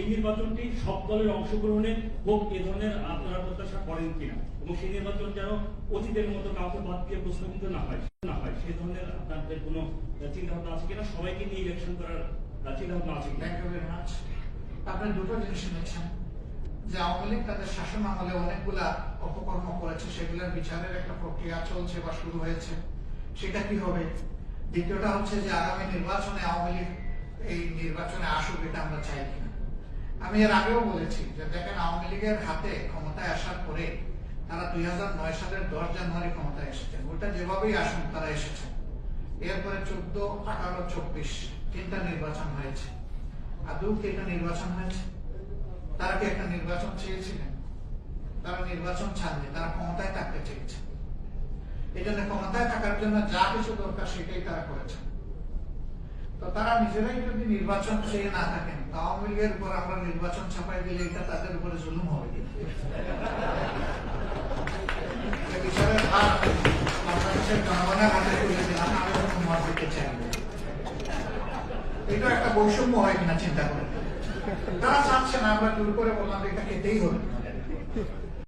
সেই নির্বাচনটি সব দলের অংশগ্রহণে হোক এ ধরনের আপনারা প্রত্যাশা করেন কিনা? এবং সেই নির্বাচন যেন অতীতের মতো কাউকে বাদ দিয়ে প্রস্তাবিত না হয় না হয় সেই ধরনের আপনাদের কোনো চিন্তা ভাবনা আছে কিনা? সবাইকে নিয়ে ইলেকশন করার চিন্তা ভাবনা আছে কিনা? থ্যাংক ইউ ভেরি মাচ আপনি দুটো জিনিস শুনেছেন, যে আওয়ামী লীগ তাদের শাসন আমলে অনেকগুলা অপকর্ম করেছে, সেগুলোর বিচারের একটা প্রক্রিয়া চলছে বা শুরু হয়েছে। সেটা কি হবে? দ্বিতীয়টা হচ্ছে যে আগামী নির্বাচনে আওয়ামী লীগ এই নির্বাচনে আসুক, এটা আমরা চাই কিনা? আমি এর আগেও বলেছি যে দেখেন আওয়ামী লীগের হাতে ক্ষমতায় আসার পরে তারা দুই সালের দশ জানুয়ারি ক্ষমতায় এসেছেন ওটা যেভাবেই আসুন তারা এসেছেন এরপরে চোদ্দ, আঠারো, চব্বিশ তিনটা নির্বাচন হয়েছে। আদৌ কি একটা নির্বাচন হয়েছে। তারা কি একটা নির্বাচন চেয়েছিলেন? তারা নির্বাচন চাননি তারা ক্ষমতায় থাকতে চেয়েছে। এটা ক্ষমতায় থাকার জন্য যা কিছু দরকার সেটাই তারা করেছেন তারা নিজেরাই যদি নির্বাচন চেয়ে না থাকেন আওয়ামী লীগের উপর আমরা নির্বাচন ছাপাই দিলে এটা তাদের উপরে জুলুম হবে। এটা একটা বৈষম্য হয় কিনা চিন্তা করে। তারা চাচ্ছে না, আমরা জোর করে বললাম, এটা খেতেই হবে।